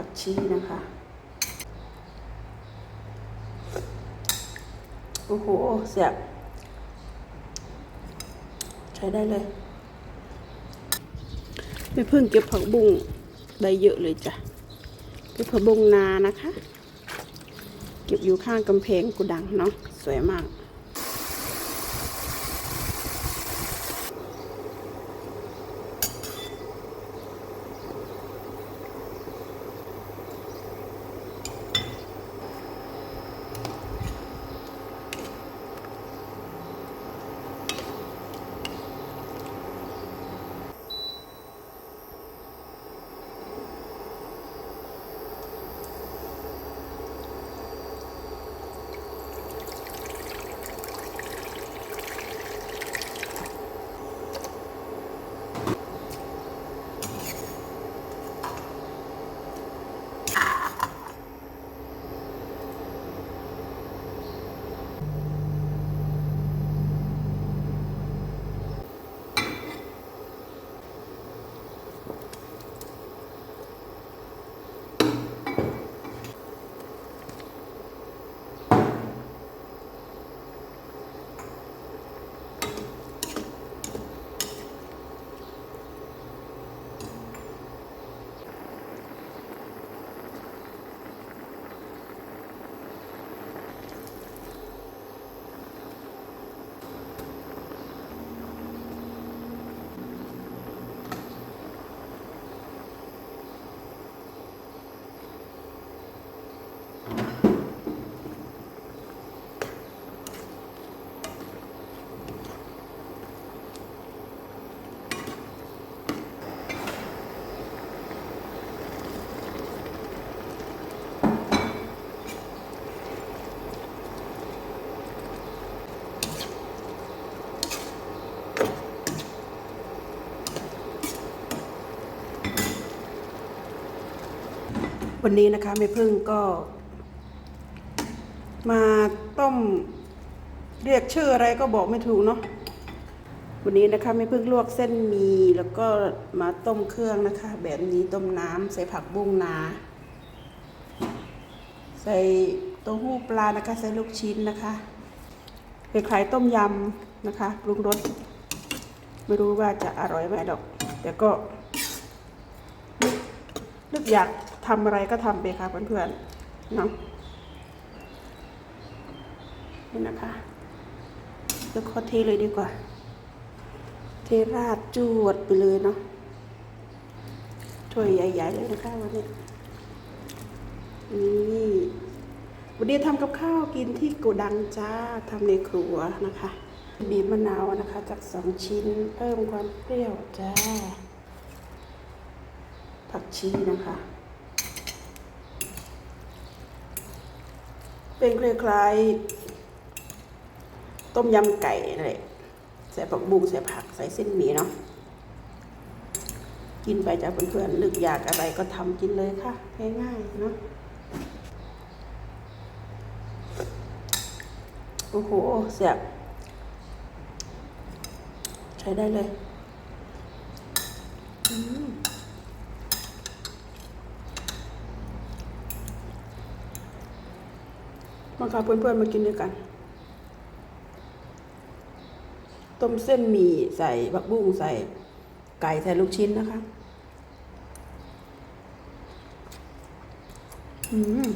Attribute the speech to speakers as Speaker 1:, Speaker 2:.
Speaker 1: ผักชีนะคะ โอ้โหเสียบใช้ได้เลยไม่เพิ่งเก็บผักบุ้งได้เยอะเลยจ้ะเก็บผักบุ้งนานะคะ เก็บอยู่ข้างกำแพงกุดังเนาะสวยมาก วันนี้นะคะแม่พึ่งก็ มาต้มเรียกชื่ออะไรก็บอกไม่ถูกเนาะวันนี้นะคะแม่พึ่งลวกเส้นมีแล้วก็มาต้มเครื่องนะคะ แบบนี้ต้มน้ำใส่ผักบุ้งนา ใส่เต้าหู้ปลานะคะ ใส่ลูกชิ้นนะคะคล้ายๆต้มยำนะคะปรุงรสไม่รู้ว่าจะอร่อยไหมดอก แต่ก็นึกอยาก ทำอะไรก็ทำไปค่ะเพื่อนๆเนาะนี่นะคะเดี๋ยวขอเทเลยดีกว่า เทราดจวดไปเลยเนาะถ้วยใหญ่ๆเลยนะคะวันนี้นี่วันนี้ทำกับข้าวกินที่โกดังจ้าทำในครัวนะคะ บีบมะนาวนะคะ จากสองชิ้นเพิ่มความเปรี้ยวจ้าผักชีนะคะ เป็นคล้ายๆ ต้มยำไก่นั่นแหละใส่ผักบุ้งใส่ผักใส่เส้นหมี่เนาะกินไปจากเพื่อนๆนึกอยากอะไรก็ทำกินเลยค่ะ ง่ายๆเนาะโอ้โหเสียบใช้ได้เลย อืม มาค่ะเพื่อนๆมากินด้วยกัน ต้มเส้นหมี่ใส่ผักบุ้งใส่ไก่ใส่ลูกชิ้นนะคะ อืม